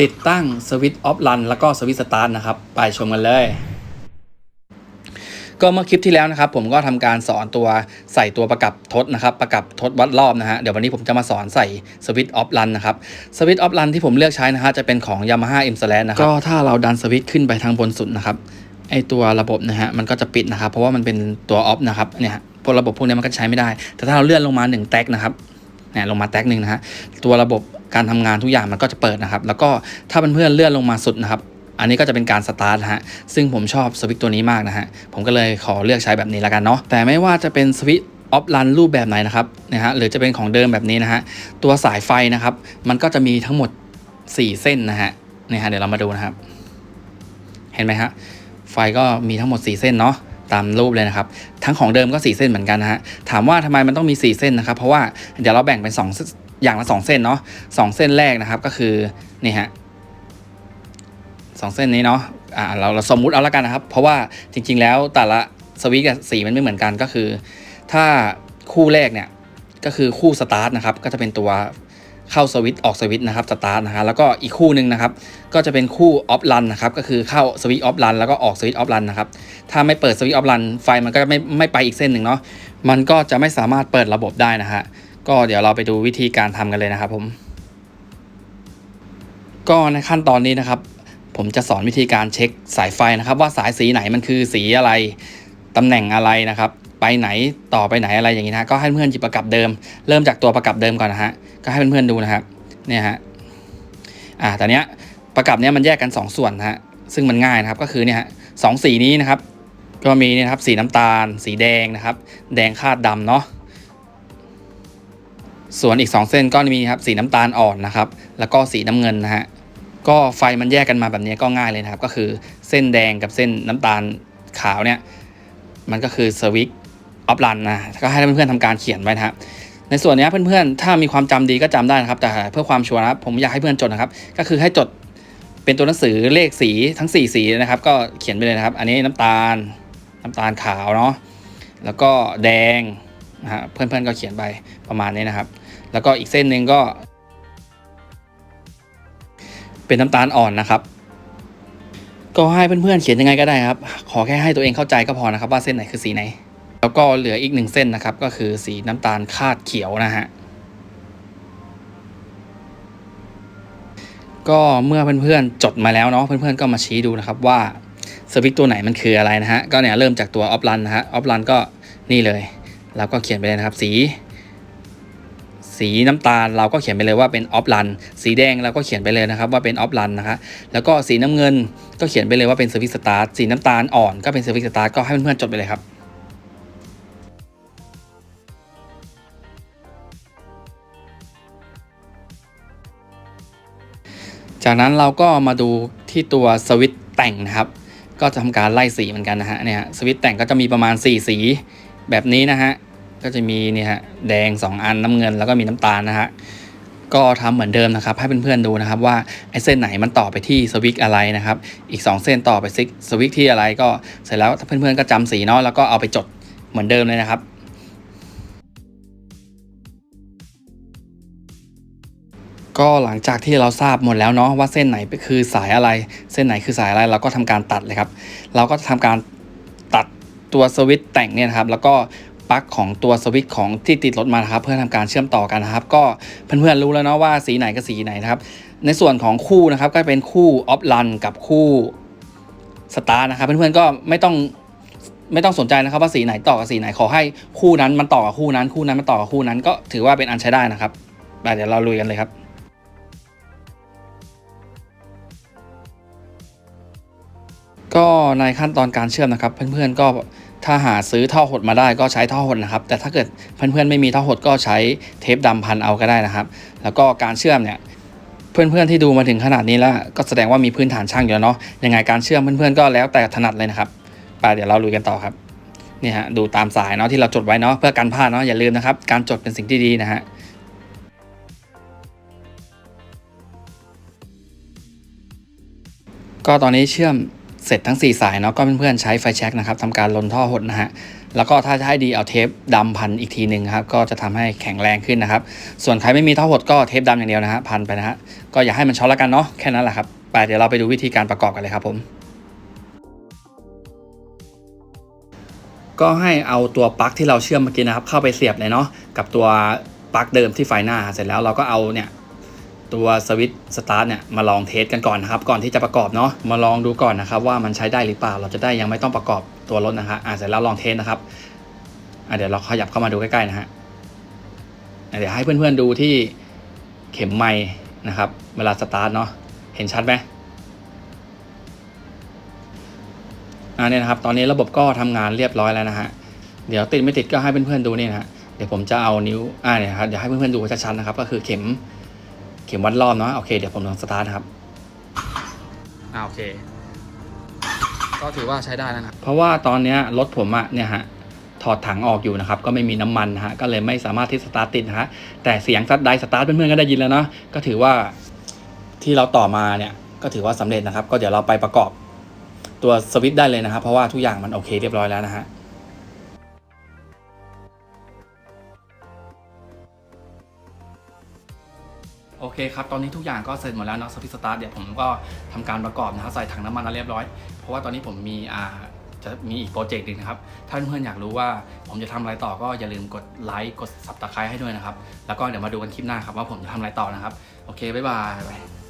ติดตั้งสวิตช์ออฟรันแล้วก็สวิตช์สตาร์ทนะครับ ไปชมกันเลย ก็เมื่อคลิปที่แล้วนะครับ ผมก็ทำการสอนตัวใส่ตัวประกับทดนะครับ ประกับทดวัดรอบนะฮะเดี๋ยววันนี้ผมจะมาสอนใส่สวิตช์ออฟรันนะครับสวิตช์ออฟรันที่ผมเลือกใช้นะฮะจะเป็นของ Yamaha M s l a s นะครับก็ถ้าเราดันสวิตช์ขึ้นไปทางบนสุดนะครับไอตัวระบบนะฮะมันก็จะปิดนะครับ เพราะว่ามันเป็นตัวออฟนะครับเนี่ยพวกระบบพวกนี้มันก็ใช้ไม่ได้ แต่ถ้าเราเลื่อนลงมา1แท็กนะครับเนี่ยลงมาแท็กหนึ่งนะฮะตัวระบบ การทำงานทุกอย่างมันก็จะเปิดนะครับ แล้วก็ถ้าเพื่อนๆเลื่อนลงมาสุดนะครับ อันนี้ก็จะเป็นการสตาร์ทนะฮะ ซึ่งผมชอบสวิตตัวนี้มากนะฮะ ผมก็เลยขอเลือกใช้แบบนี้แล้วกันเนาะ แต่ไม่ว่าจะเป็นสวิตออฟรันรูปแบบไหนนะครับนะฮะ หรือจะเป็นของเดิมแบบนี้นะฮะ ตัวสายไฟนะครับ มันก็จะมีทั้งหมด 4 เส้นนะฮะนี่ฮะ เดี๋ยวเรามาดูนะครับ เห็นไหมฮะ ไฟก็มีทั้งหมด 4 เส้นเนาะตามรูปเลยนะครับ ทั้งของเดิมก็ 4 เส้นเหมือนกันนะฮะ ถามว่าทำไมมันต้องมี 4 เส้นนะครับ เพราะว่าเดี๋ยวเราแบ่งเป็น 2 อย่างละ 2 เส้นเนาะสองเส้นแรกนะครับก็คือนี่ฮะสองเส้นนี้เนาะอ่าเราเราสมมุติเอาละกันนะครับ เพราะว่าจริง ๆ แล้วแต่ละสวิตช์กับสีมันไม่เหมือนกันก็คือ ถ้าคู่แรกเนี่ยก็คือคู่สตาร์ทนะครับก็จะเป็นตัวเข้าสวิตช์ออกสวิตช์นะครับสตาร์ทนะฮะแล้วก็อีกคู่หนึ่งนะครับก็จะเป็นคู่ออฟรันนะครับก็คือเข้าสวิตช์ออฟรันแล้วก็ออกสวิตช์ออฟรันนะครับถ้าไม่เปิดสวิตช์ออฟรันไฟมันก็ไม่ไม่ไปอีกเส้นหนึ่งเนาะมันก็จะไม่สามารถเปิดระบบได้นะฮะ ก็เดี๋ยวเราไปดูวิธีการทำกันเลยนะครับผม ก็ในขั้นตอนนี้นะครับ ผมจะสอนวิธีการเช็คสายไฟนะครับ ว่าสายสีไหนมันคือสีอะไรตำแหน่งอะไรนะครับ ไปไหนต่อไปไหนอะไรอย่างนี้นะก็ให้เพื่อนหยิบประกับเดิม เริ่มจากตัวประกับเดิมก่อนนะฮะก็ให้เพื่อนๆดูนะครับเนี่ยฮะอ่าแตอนเนี้ยประกับเนี้ยมันแยกกัน 2 ส่วนนะฮะซึ่งมันง่ายนะครับก็คือเนี่ยฮะสองสีนี้นะครับ ก็มีเนี่ยนะครับสีน้ำตาล สีแดงนะครับ แดงคาดดำเนาะ ส่วนอีก 2 เส้นก็มีครับสีน้ำตาลอ่อนนะครับ แล้วก็สีน้ำเงินนะฮะก็ไฟมันแยกกันมาแบบนี้ก็ง่ายเลยนะครับ ก็คือเส้นแดงกับเส้นน้ำตาลขาวเนี่ยมันก็คือสวิตช์ออฟรันนะก็ให้เพื่อนๆทำการเขียนไว้นะครับในส่วนนี้เพื่อนๆ ถ้ามีความจำดีก็จำได้นะครับ แต่เพื่อความชัวร์นะครับผมอยากให้เพื่อนจดนะครับ ก็คือให้จดเป็นตัวหนังสือเลขสีทั้ง 4 สีนะครับ ก็เขียนไปเลยนะครับ อันนี้น้ำตาลน้ำตาลขาวเนาะแล้วก็แดงนะฮะเพื่อนๆก็เขียนไปประมาณนี้นะครับ แล้วก็อีกเส้นหนึ่งก็ เป็นน้ำตาลอ่อนนะครับ ก็ให้เพื่อนๆเขียนยังไงก็ได้ครับ ขอแค่ให้ตัวเองเข้าใจก็พอนะครับ ว่าเส้นไหนคือสีไหน แล้วก็เหลืออีกหนึ่งเส้นนะครับ ก็คือสีน้ำตาลคาดเขียวนะฮะก็เมื่อเพื่อนๆจดมาแล้วเนาะเพื่อนๆก็มาชี้ดูนะครับว่าสวิตตัวไหนมันคืออะไรนะฮะก็เนี่ยเริ่มจากตัวออฟรันนะฮะออฟรันก็นี่เลยเราก็เขียนไปเลยนะครับสี สีน้ำตาลเราก็เขียนไปเลยว่าเป็นออฟรันสีแดงเราก็เขียนไปเลยนะครับว่าเป็นออฟรันนะคะแล้วก็สีน้ำเงินก็เขียนไปเลยว่าเป็นสวิตสตาร์ทสีน้ำตาลอ่อนก็เป็นสวิตสตาร์ทก็ให้เพื่อนๆจดไปเลยครับจากนั้นเราก็มาดูที่ตัวสวิตช์แต่งนะครับ ก็จะทำการไล่สีเหมือนกันนะฮะเนี่ยสวิตช์แต่งก็จะมีประมาณ 4 สีแบบนี้นะฮะ ก็จะมีเนี่ยฮะแดง 2 อันน้ำเงินแล้วก็มีน้ำตาลนะฮะก็ทำเหมือนเดิมนะครับ ให้เพื่อนๆดูนะครับว่าไอ้เส้นไหนมันต่อไปที่สวิตอะไรนะครับ อีก 2 เส้นต่อไปซิกสวิตที่อะไรก็เสร็จแล้วเพื่อนๆก็จำสีเนาะแล้วก็เอาไปจดเหมือนเดิมเลยนะครับก็หลังจากที่เราทราบหมดแล้วเนาะว่าเส้นไหนคือสายอะไร เส้นไหนคือสายอะไร เราก็ทำการตัดเลยครับ เราก็ทำการตัดตัวสวิตช์แต่งเนี่ยครับ แล้วก็ ปลั๊กของตัวสวิตช์ของที่ติดรถมานะครับเพื่อทำการเชื่อมต่อกันนะครับ ก็เพื่อนๆรู้แล้วเนาะว่าสีไหนกับสีไหนนะครับ ในส่วนของคู่นะครับก็เป็นคู่ออฟรันกับคู่สตาร์นะครับ เพื่อนๆก็ไม่ต้องไม่ต้องสนใจนะครับว่าสีไหนต่อกับสีไหนขอให้คู่นั้นมันต่อกับคู่นั้น คู่นั้นมันต่อกับคู่นั้น ก็ถือว่าเป็นอันใช้ได้นะครับเดี๋ยวเราลุยกันเลยครับก็ในขั้นตอนการเชื่อมนะครับ เพื่อนๆก็ ถ้าหาซื้อท่อหดมาได้ก็ใช้ท่อหดนะครับ แต่ถ้าเกิดเพื่อนๆไม่มีท่อหดก็ใช้เทปดำพันเอาก็ได้นะครับ แล้วก็การเชื่อมเนี่ยเพื่อนๆที่ดูมาถึงขนาดนี้แล้ว ก็แสดงว่ามีพื้นฐานช่างอยู่แล้วเนาะยังไงการเชื่อมเพื่อนๆก็แล้วแต่ถนัดเลยนะครับไปเดี๋ยวเราลุยกันต่อครับนี่ฮะดูตามสายเนาะที่เราจดไว้เนาะเพื่อการพลาดเนาะอย่าลืมนะครับการจดเป็นสิ่งที่ดีนะฮะก็ตอนนี้เชื่อม เสร็จทั้ง 4 สายเนาะก็เพื่อนๆใช้ไฟแช็กนะครับทำการลนท่อหดนะฮะแล้วก็ถ้าจะให้ดีเอาเทปดำพันอีกทีหนึ่งครับก็จะทำให้แข็งแรงขึ้นนะครับ ส่วนใครไม่มีท่อหดก็เทปดำอย่างเดียวนะฮะพันไปนะฮะก็อย่าให้มันช็อตล้วกันเนาะแค่นั้นแหละครับไปเดี๋ยวเราไปดูวิธีการประกอบกันเลยครับผมก็ให้เอาตัวปลั๊กที่เราเชื่อมเมื่อกี้นะครับเข้าไปเสียบเลยเนาะกับตัวปลั๊กเดิมที่ไฟหน้า เสร็จแล้วเราก็เอาเนี่ย ตัวสวิตช์สตาร์ทเนี่ยมาลองเทสกันก่อนนะครับ ก่อนที่จะประกอบเนาะมาลองดูก่อนนะครับ ว่ามันใช้ได้หรือเปล่า เราจะได้ยังไม่ต้องประกอบตัวรถนะฮะอ่าเสร็จแล้วลองเทสนะครับอ่าเดี๋ยวเราขยับเข้ามาดูใกล้ๆนะฮะเดี๋ยวให้เพื่อนๆดูที่เข็มไม้นะครับ เวลาสตาร์ทเนาะเห็นชัดไหมอ่าเนี่ยนะครับ ตอนนี้ระบบก็ทำงานเรียบร้อยแล้วนะฮะ เดี๋ยวติดไม่ติดก็ให้เพื่อนๆดูนี่นะฮะ เดี๋ยวผมจะเอานิ้ว อ่าเนี่ยครับ เดี๋ยวให้เพื่อนๆดูชัดๆนะครับ ก็คือเข็ม เข็มวัดรอบเนาะโอเคเดี๋ยวผมลองสตาร์ทนะครับอ่าโอเค ก็ถือว่าใช้ได้แล้วนะเพราะว่าตอนเนี้ยรถผมอะเนี่ยฮะถอดถังออกอยู่นะครับ ก็ไม่มีน้ำมันนะฮะก็เลยไม่สามารถที่สตาร์ทติดนะฮะแต่เสียงซัดไดสตาร์ทเพื่อนๆก็ได้ยินแล้วเนาะก็ถือว่าที่เราต่อมาเนี่ยก็ถือว่าสำเร็จนะครับ ก็เดี๋ยวเราไปประกอบตัวสวิตช์ได้เลยนะครับ เพราะว่าทุกอย่างมันโอเคเรียบร้อยแล้วนะฮะ เคครับ ตอนนี้ทุกอย่างก็เสร็จหมดแล้วเนาะสวิตสตาร์ทเดี๋ยวผมก็ทำการประกอบนะครับใส่ถังน้ำมันแล้วเรียบร้อย เพราะว่าตอนนี้ผมมีอ่าจะมีอีกโปรเจกต์หนึ่งนะครับ ถ้าเพื่อนๆอยากรู้ว่าผมจะทำอะไรต่อก็อย่าลืมกดไลค์กดซับสไครต์ให้ด้วยนะครับ แล้วก็เดี๋ยวมาดูกันคลิปหน้าครับว่าผมจะทำอะไรต่อนะครับ โอเค บ๊ายบาย